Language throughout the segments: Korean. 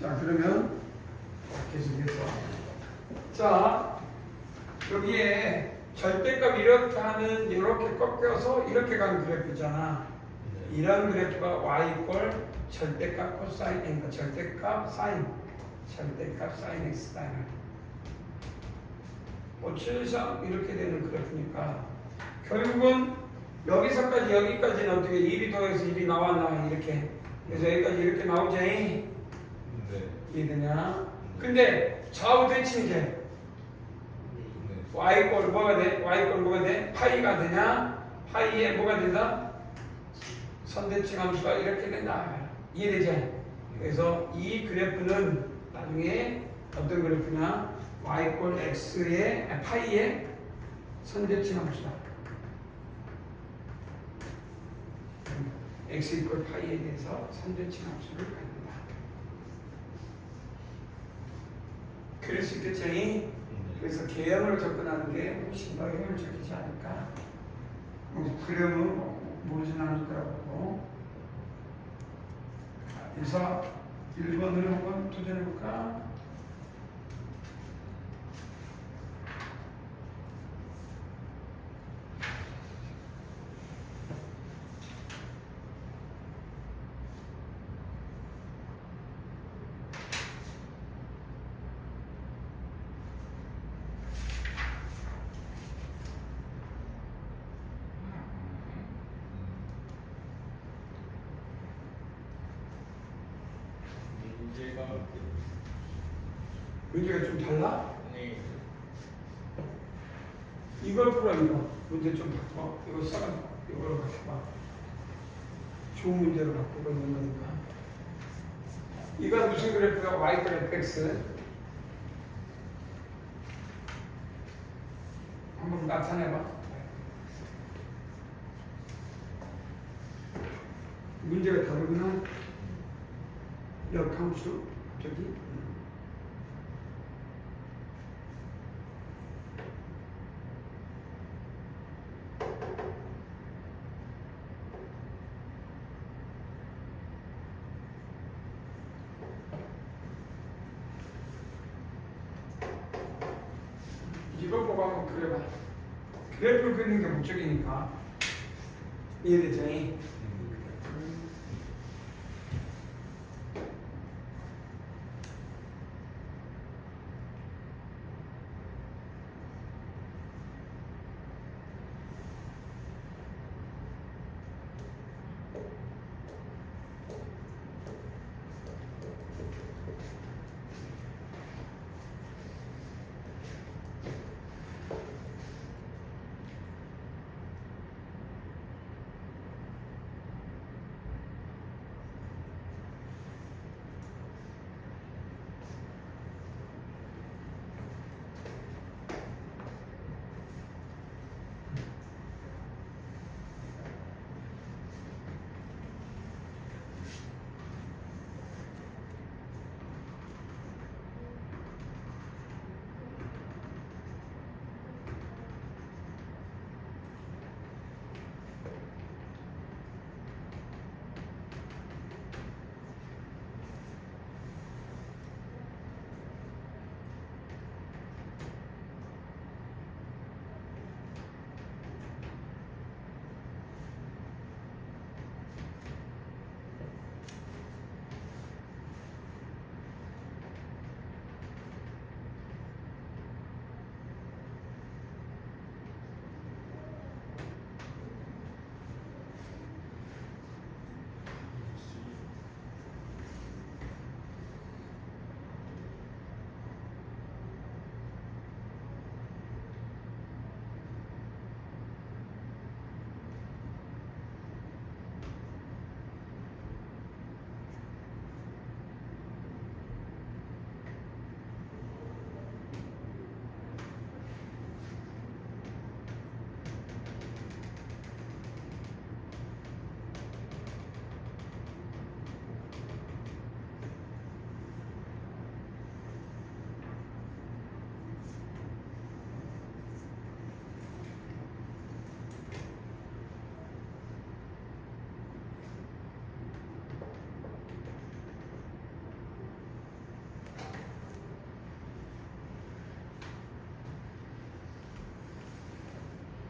자, 그러면 계속해서. 자, 여기에 절대값 이렇게 하는 이렇게 꺾여서 이렇게 가는 그래프잖아. 이런 그래프가 y 이꼴 절대값 코사인 그러니까 절대값 사인 절대값 사인 x 사인 뭐 실상 이렇게 되는 그래프니까. 결국은 여기서까지 여기까지는 어떻게 1이 더해서 1이 나왔나 이렇게. 그래서 여기까지 이렇게 나오지 네. 이해되냐 근데 좌우 대칭이 돼 네. y꼴 뭐가 돼? y꼴 뭐가 돼? 파이가 되냐? 파이에 뭐가 된다? 선대칭 함수가 이렇게 된다. 이해되지? 그래서 이 그래프는 나중에 어떤 그래프냐? y꼴 x의 아니, 파이의 선대칭 함수다. x 이꼴 파이에 대해서 선대칭 함수를 갖는다. 그럴 수 있겠지? 그래서 개형으로 접근하는 게 훨씬 더 효율적이지 않을까. 뭐뭐 모르진 않을 거라고. 그래서 1번을 한번 도전해볼까? 문제가 문제가 좀 달라? 네. 이걸 풀어 이거. 문제 좀 바꿔. 이거 써가 이걸로 바꿔봐. 좋은 문제로 바꾸고 거니까. 이건 무슨 그래프가 y 그래프 x. 한번 나타내봐. 문제가 다르구나. 역함수 저기. 이거 보고 한번 그려봐. 그래프를 그리는 게 목적이니까. 이해되지?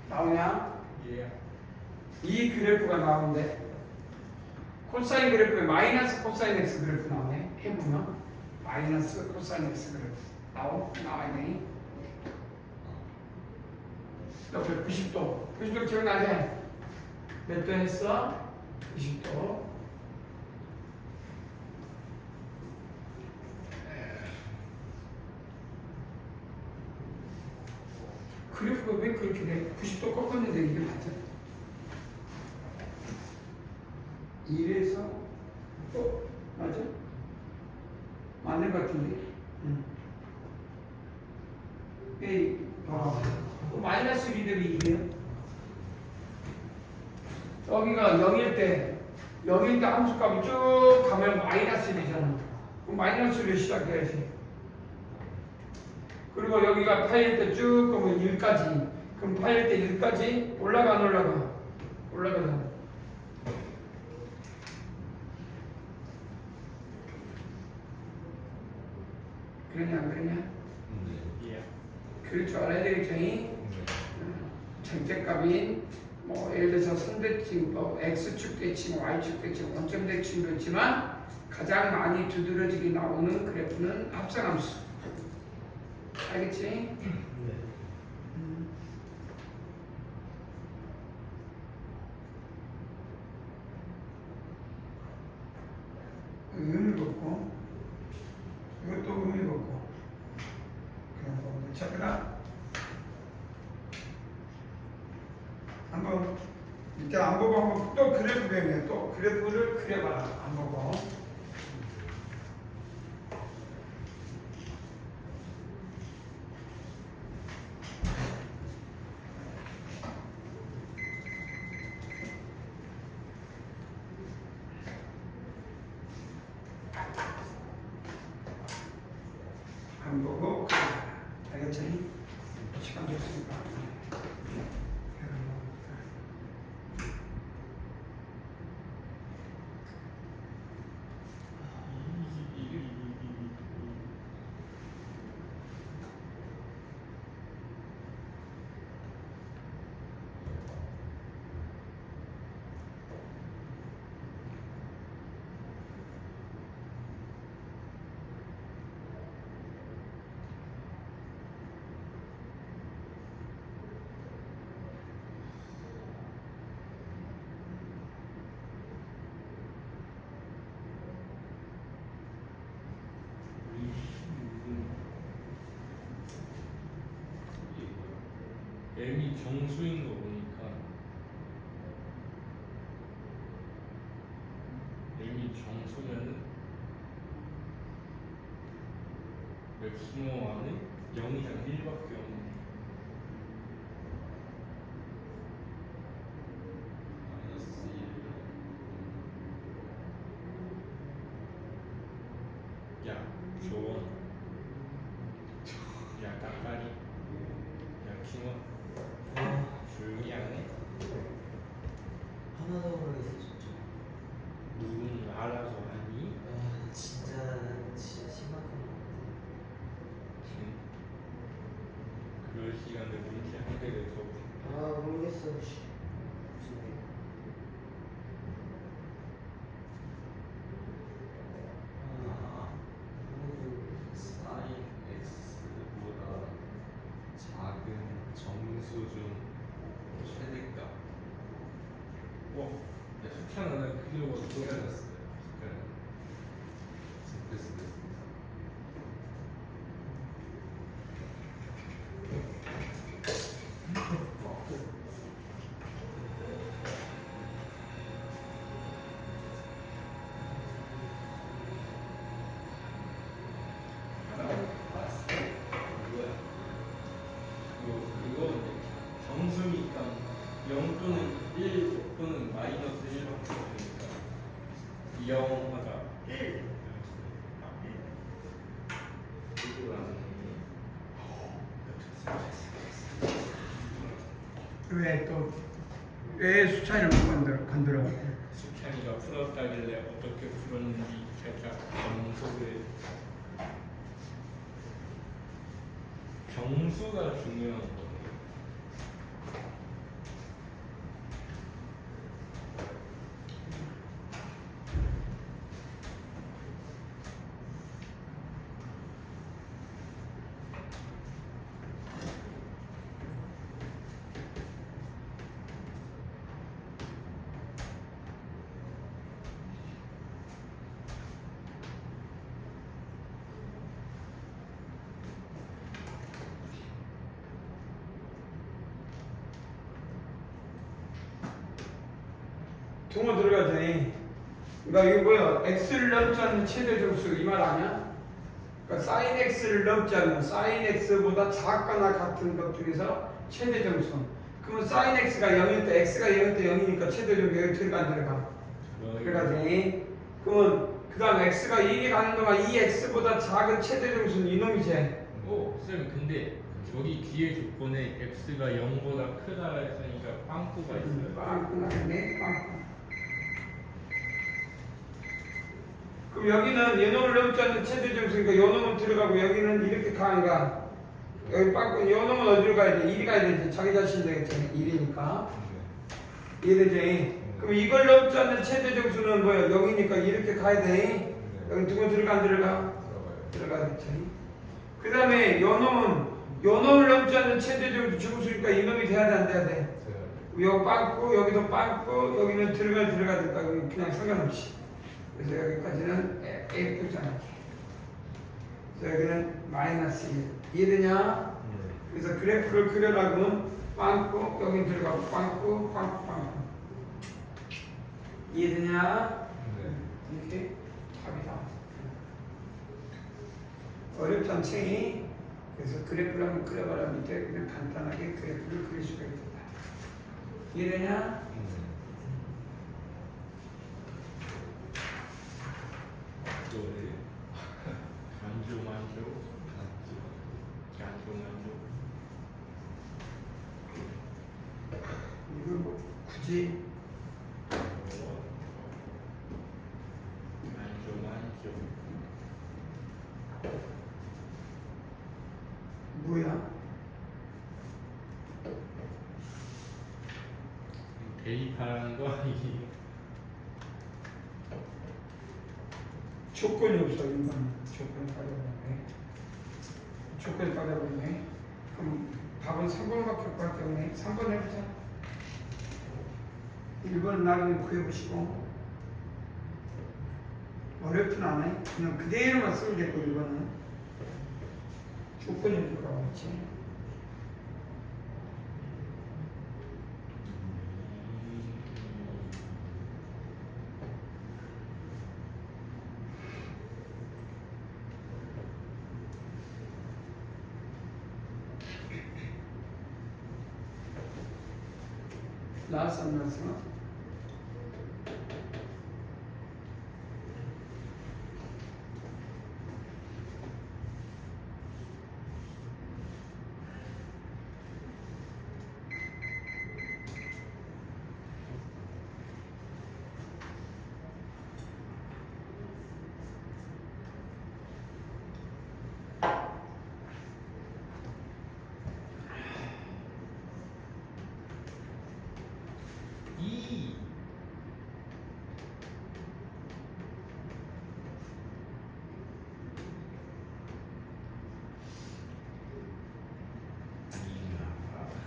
나오냐? 예. 이 그래프가 나오는데 코사인 그래프에 마이너스 코사인 x 그래프 나오네 해보면 마이너스 코사인 x 그래프 나오 되니 옆에 90도 90도 기억나지? 몇 도 했어? 90도 이래서 어? 맞아? 맞는 것 같은데? 응. 예, A 어. 그 마이너스 2 대비 2에요? 여기가 0일 때 0일 때 함수값이 쭉 가면 마이너스 1이잖아 그럼 마이너스를 시작해야지 그리고 여기가 8일 때 쭉 가면 1까지 그럼 8일 때 1까지 올라가 안 올라가? 올라가잖아 그러냐 안 그러냐 네. 예. 그럴 줄 알아야 되겠죠 이? 정책값인 뭐 예를 들어서 선대칭, 뭐 x축 대칭, y축 대칭, 원점 대칭도 있지만 가장 많이 두드러지게 나오는 그래프는 합성함수. 알겠지? 네. 의미 없고 이것도 의미 없고 그냥 뭐 자꾸나 한번 일단 안 보고 한번 또 그래프 배우면 또 그래프를 그려봐라. 안 보고 안 보고 그려봐라 알겠지? 시간 줬으니까 M이 정수인 거 보니까 M이 정수면은 맥스모 안에 0이랑 1밖에 없네. 마이너스 1 야, 조원 야, 깜깜이 야, 킹원 조용히 하네 하나도 모르겠어 진짜. 누군 알아서 하니 아 진짜 진짜 심각한 것 음. 그럴 시간에 문제 한 개를 더 같아. 아 모르겠어. 씨. 무슨 일. 아, 사인 x보다 작은 정수 중 최대값 어? 야, 수찬 하나 그리고 또 헷갈렸어요. 헷갈렸어요. 됐어, 됐어. 뭐야? 그거 그거 정수니까 0 또는 1 또는 마이너스 1밖에 없으니까 0 하자 1 이거 나는 왜또왜 수차이를 못 건드려, 건드려? 수찬이가 풀었다길래 어떻게 풀었는지 살짝 정석을 정수가 중요한 거예요. 동호 들어가지. 그러니까 이거 뭐야? x를 넘지 않는 최대 점수 이 말 아니야? 그러니까 sin x를 넘지 않는 sin x보다 작거나 같은 것 중에서 최대 점수. 그러면 sin x가 0일 때 x가 0일 때 0이니까 최대 점수 여기 들어가 안 들어가? 들어가지. 그러면 그 다음 x가 1이 가는 동안 이 x보다 작은 최대 점수는 이놈이지. 어, 쌤 근데 저기 뒤에 조건에 x가 0보다 크다 했으니까 빵꾸가 있어요. 빵 끝나겠네. 빵. 그럼 여기는 연놈을 넘지 않는 최대 점수니까 연놈은 들어가고 여기는 이렇게 가니까 여기 빵꾸 연놈은 어디로 가야 돼? 1이 가야 되지. 자기 자신 되겠지. 1이니까. 네. 이해되지? 그럼 이걸 넘지 않는 최대 점수는 뭐야? 여기니까 이렇게 가야 돼. 네. 여기 두번 들어가 안 들어가? 들어가요. 들어가겠지. 그 다음에 연놈은 연놈을 넘지 않는 최대 점수 점수니까 이놈이 돼야 돼 안 돼야 돼? 제가 여기 빵꾸 여기도 빵꾸 여기는 들어가 들어가 될까 그냥 상관없이 그래서 여기까지는 A 표잖아 그래서 여기는 마이너스 1 이해되냐? 네. 그래서 그래프를 그려라고는 빵꾸 여기 들어가고 빵꾸 빵꾸 빵꾸 이해되냐? 네. 이렇게 답이다 어렵지 않지? 그래서 그래프를 한번 그려봐라 밑에 그냥 간단하게 그래프를 그릴 수가 있다 이해되냐? 네. 만조 만조 만조 만조. 이걸 뭐 굳이 만조 만조. 뭐야? 대입하라는 거 아니에요? 조건이 없어 인간 조건이 빠져버렸네 조건이 빠져버렸네. 그럼 답은 3번밖에 올것 때문에 3번 해보자. 1번 나중에 구해보시고. 어렵진 않아요. 그냥 그대로만 쓰면 되고 1번은. 조건이 들어가 있지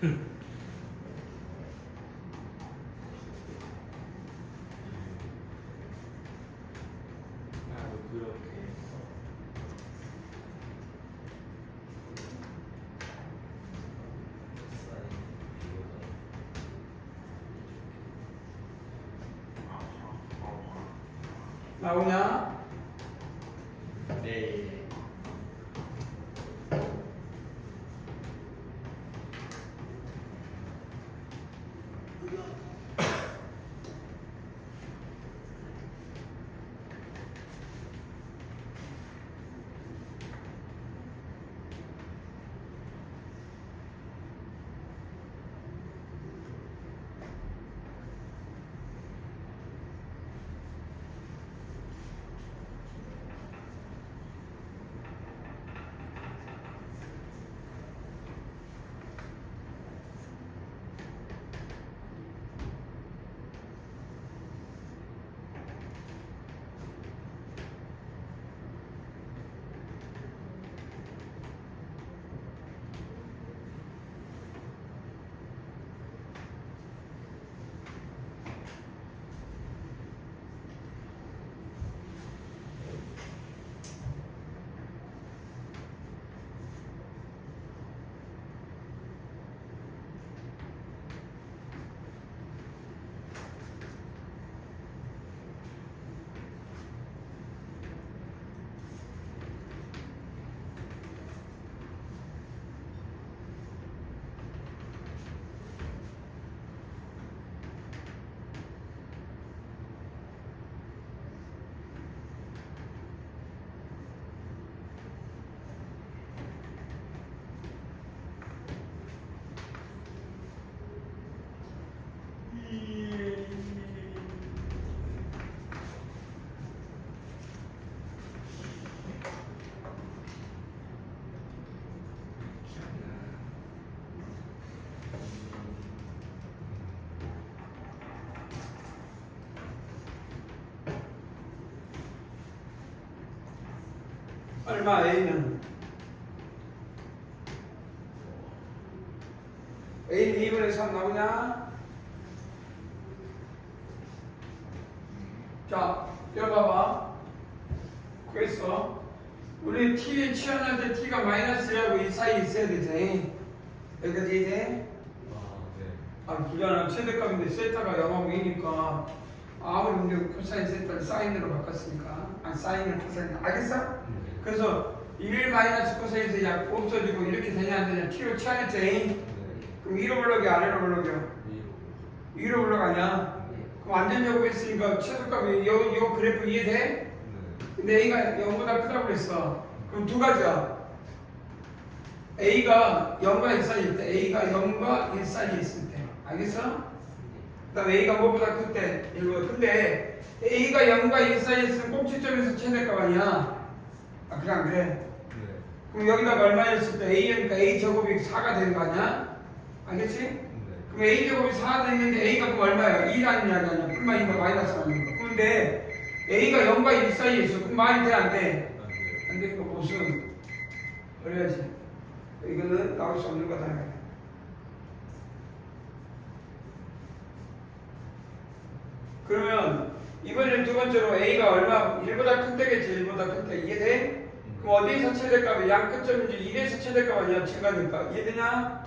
나도 그렇게 했어. 나오냐? 얼마 A는 A는 2분의 3 나오냐? 자, 여봐봐. 그래서 우리 t에 치환할 때 t가 마이너스라고 이 사이에 있어야 되지. 여기까지 이제 아, 아, 불가능 최대값인데 세타가 0하고 2니까 아무리 우리 코사인 세타를 사인으로 바꿨으니까 아니 사인을 코사인 알겠어? 네. 그래서 1 마이너스 코사인에서 약 없어지고 이렇게 되냐 안 되냐 t로 치환했지 네. 그럼 위로 블럭이 아래로 블럭이요 위로 블럭 아니야 그럼 완전 제곱했으니까 최소값이 요, 요 그래프 이해돼? 네. 근데 A가 0보다 크다고 그랬어 그럼 두 가지야 A가 0과 1 사이에 있대 A가 0과 1 사이에 있을 때 알겠어? 그 다음에 A가 뭐보다 클때 이거 근데 A가 0과 1 사이에 있으면 꼭지점에서 최대값 아니야 아안 그래? 네. 그럼 여기다가 얼마였을 때 A니까 A 제곱이 4가 되는 거 아니야? 알겠지? 네. 그럼 A 제곱이 4가 되는데 A가 그럼 얼마야? 2라는 이야기 아니야? 플마 2가 마이너스 거 그런데 A가 0과 1 사이에 있어 그럼 말이 돼? 안 돼? 아, 네. 안 되니까 무슨 그래야지 이거는 나올 수 없는 거다. 그러면 이번에 두 번째로 A가 얼마 1보다 큰 때겠지 1보다 큰때 이해돼? 그럼 어디에서 최대값이 양 끝점인지 1에서 최대값 아니야 증가니까 이해되냐?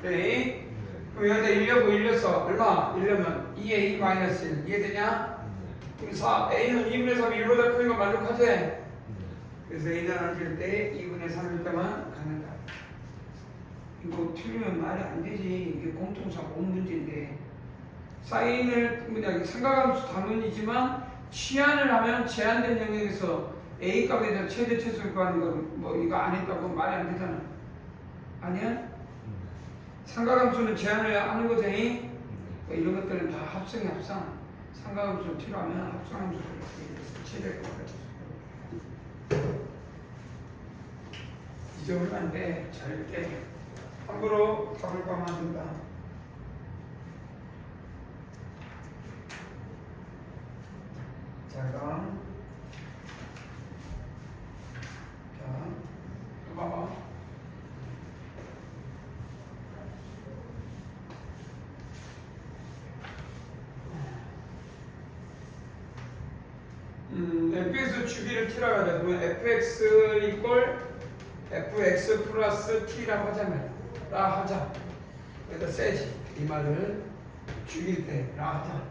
그래 네. 그럼 여기다 1려고 1렸어 얼마? 1려면 2A 마이너스 1 이해되냐? 그럼 4 A는 2분의 3 1보다 큰거 만족하지? 네. 그래서 A는 안줄 때 2분의 3일 때만 갖는다. 이거 틀리면 말이 안 되지. 이게 공통사 온 문제인데. 사인을 뭐냐 삼각함수 단원이지만 치환을 하면 제한된 영역에서 A 값에 대한 최대 최소를 구하는 건 뭐 이거 안 했다고 말이 안 되잖아. 아니야? 삼각함수는 제한을 하는 거지. 그러니까 이런 것들은 다 합성이 합성. 삼각함수 필요하면 합성함수를 최대를 구하는 잊어버리면 안 돼. 절대. 함부로 답을 가면 안 된다. 자, 그럼. 봐봐. 음, fx 주기를 t라고 하자. 그러면 fx 이꼴 fx 플러스 t라고 하자면 라 하자. 여기다 세지. 이 말을 죽일 때라 하자.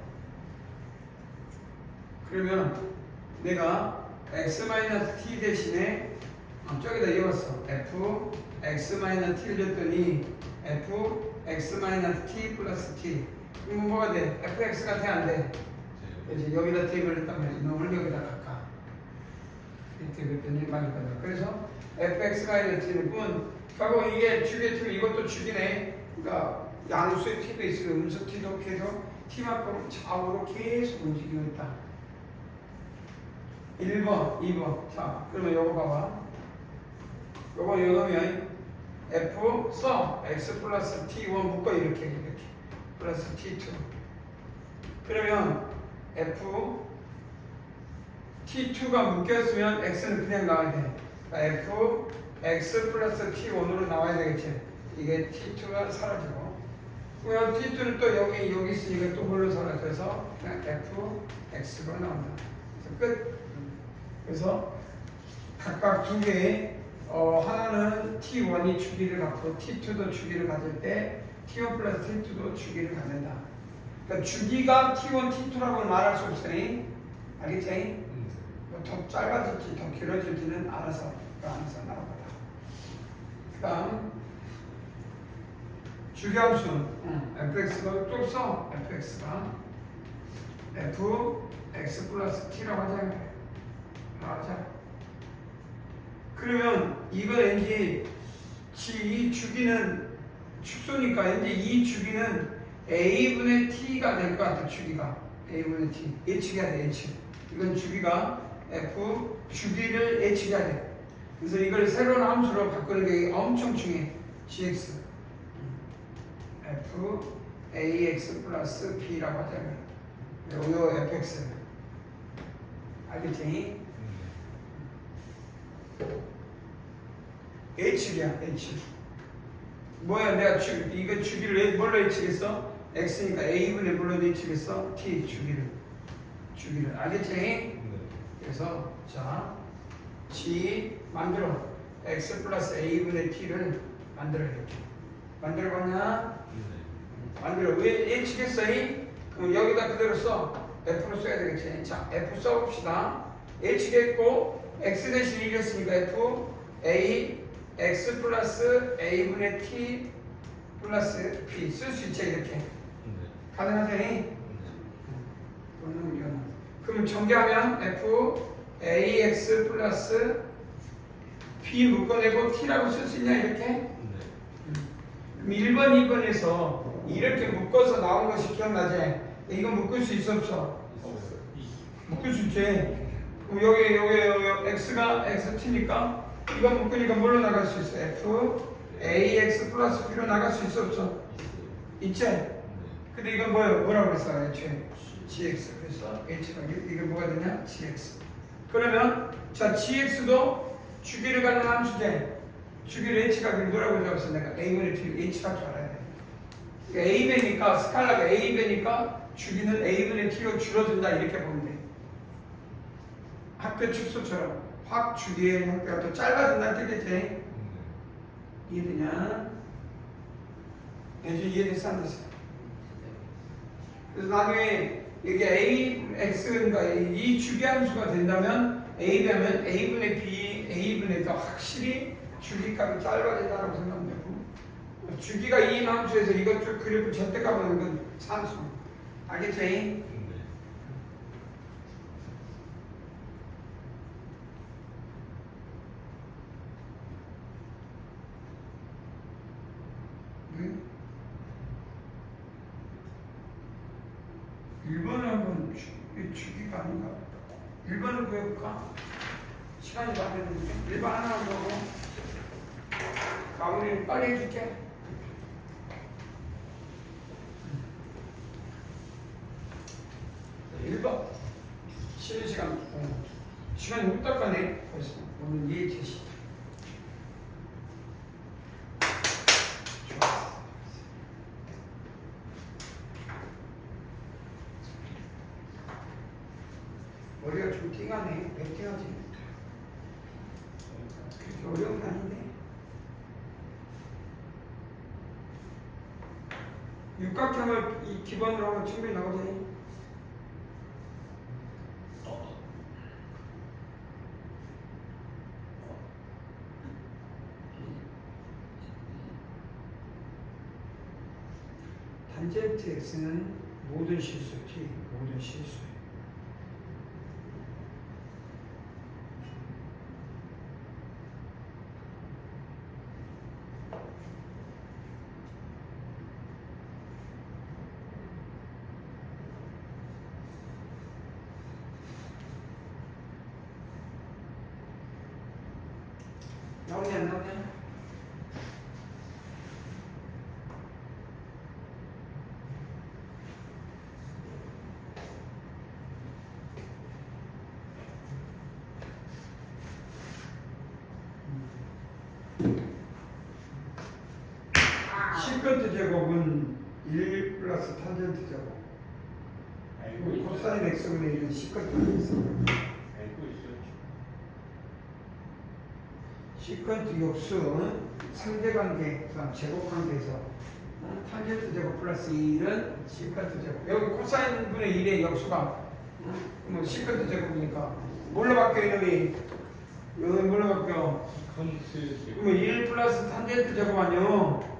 그러면 내가 x 마이너스 t 대신에 어, 저기다 이었어. f x 마이너스 t를 줬더니 f x 마이너스 t 플러스 t. 그럼 뭐가 돼? fx가 돼 안 돼? 이제 여기다 테이블을 했단 말이야. 이놈을 여기다 갈까? 이렇게 그랬더니 맞을 거다. 그래서 fx가 있는 t는 군. 하고 이게 축의 t 이것도 축이네. 그러니까 양수의 t도 있으면 음수 t도 계속 t만큼 좌우로 계속 움직이고 있다. 1번, 2번. 자, 그러면 요거 봐봐. 요거 요놈이 f 써 x 플러스 t1 묶어 이렇게 이렇게 플러스 t2 그러면 f t2가 묶였으면 x는 그냥 나와야 돼. 그러니까 f x 플러스 t1으로 나와야 되겠지. 이게 t2가 사라지고. 그러면 t2는 또 여기 여기 있으니까 또 뭘로 사라져서 그냥 f x로 나온다. 그래서 끝. 그래서 각각 두 개의 어, 하나는 t1이 주기를 갖고 t2도 주기를 가질 때 t1 플러스 t2도 주기를 갖는다. 그러니까 주기가 t1, t2라고 말할 수 없으니 알겠지? 뭐더 짧아질지 더 길어질지는 알아서 그 안에서 나오거다. 그 다음 주기함수 응. fx가 또 써. fx가 f x 플러스 t라고 하자. 하자. 그러면 이거 왠지 이 주기는 축소니까 왠지 이 주기는 a분의 t가 될 것 같아 주기가. A분의 t. H가 돼 h. 이건 주기가 f 주기를 h가 돼. 그래서 이걸 새로운 함수로 바꾸는 게 엄청 중요해 gx f ax 플러스 b라고 하자면. 요 fx 알겠지? H야 h 뭐야 내가 주, 이거 주기를 왜- 뭘로 h겠어? x니까 a분의 뭘로 h겠어? t 주기를 주기를 알겠지? 네. 그래서 자 g 만들어 x 플러스 a분의 t를 만들어 이렇게 만들어봤냐? 네. 만들어 왜 h겠어 이? 그럼 여기다 그대로 써 f로 써야 되겠지 자 f 써봅시다 h겠고 x 대신 1이었으니까 f a x 플러스 a분의 t 플러스 p 쓸수 있지 이렇게 네. 가능하지? 네. 그러면 이거는 그럼 전개하면 f ax 플러스 b 묶어내고 t라고 쓸 수 있냐 이렇게? 네. 그럼 1번, 2번에서 이렇게 묶어서 나온 것이 기억나지? 이건 묶을 수 있어 없어? 묶을 수 있지. 그럼 여기 여기 여기 x가 xt니까 이건 묶으니까 뭘로 나갈 수 있어? f ax 플러스 b로 나갈 수 있어? 있어요. 있지? 네. 근데 이건 뭐야? 뭐라고 그랬어? 애초에 gx 그래서 h가 이게 뭐가 되냐? gx 그러면 자 gx도 주기를 갖는 함수제 주기를 h가 그럼 뭐라고 적었어? 내가 a분의 t h가 줄 알아야 돼 그러니까 a배니까 스칼라가 a배니까 주기는 a분의 t로 줄어든다 이렇게 보면 돼 학교 축소처럼 확 주기의 형태가 더 짧아진다는 뜻이지 네. 이해되냐? 예전 이해됐어 안 됐어? 그래서 나중에 이게 a x가 이 주기함수가 된다면 a 되면 a분의 b a분의 더 확실히 주기값이 짧아진다고 생각하면 되고 주기가 2인 함수에서 이것 쭉 그래프 절대값 하는 건 산수 알겠지? 네. 응? 1번을 한번 주, 이 주기가 아닌가? 1번을 구해볼까? 시간이 많이 됐는데 1번 하나 보고 마무리 빨리 해줄게 1번 쉬는 시간 어. 시간이 후딱 가네 벌써 오늘 이해 제시 좋았어 머리가 좀 띵하네 왜 띵하지? 그렇게 어려운 거 아닌데 육각형을 이 기반으로 하면 충분히 나오지 어. 단젠트 x는 모든 실수 t 모든 실수 나오냐 안 나오냐? 시컨트 제곱은 1 플러스 탄젠트 제곱. 알고 그리고 있어. 코사인 x분의 1은 시컨트 x 알고 있었죠. 시컨트 역수 상대관계 그다음 제곱관계에서 어, 탄젠트 제곱 플러스 1은 시컨트 제곱. 여기 코사인 분의 1의 역수가 어, 뭐 시컨트 제곱이니까 뭘로 바뀌어 이놈이? 여기 뭘로 바뀌어? 컨트 그러면 1 플러스 탄젠트 제곱 아니요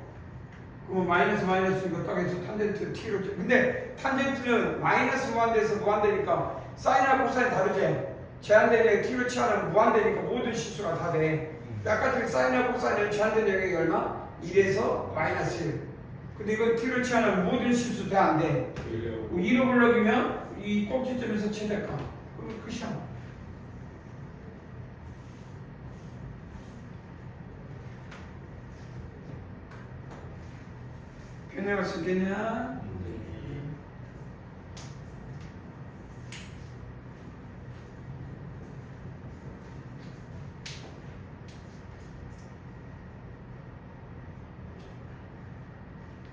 그러면 마이너스 마이너스 이거 딱 해서 탄젠트 t로 줘. 근데 탄젠트는 마이너스 무한대에서 무한대니까 사인하고 코사인 다르지. 제한되는 t로 치하면 무한대니까 모든 실수가 다돼. 아까 전에 사인하고 코사인은 제한된 영역이 얼마? 1에서 마이너스 1 근데 이건 t로 치하면 모든 실수 다 안돼. 돌려고 2로 블럭이면 이 꼭지점에서 최대값. 그럼 끝이야 해나갈 수 있겠냐?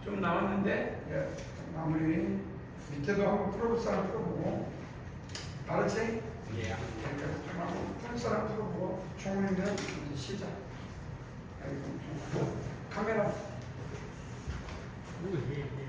좀 나왔는데 예, 마무리 밑에도 한번 풀어볼 사람 풀어보고 알았지? 예. 여기까지 풀 사람 풀어보고 총무님들 이제 시작. 카메라. 오, 예, 예.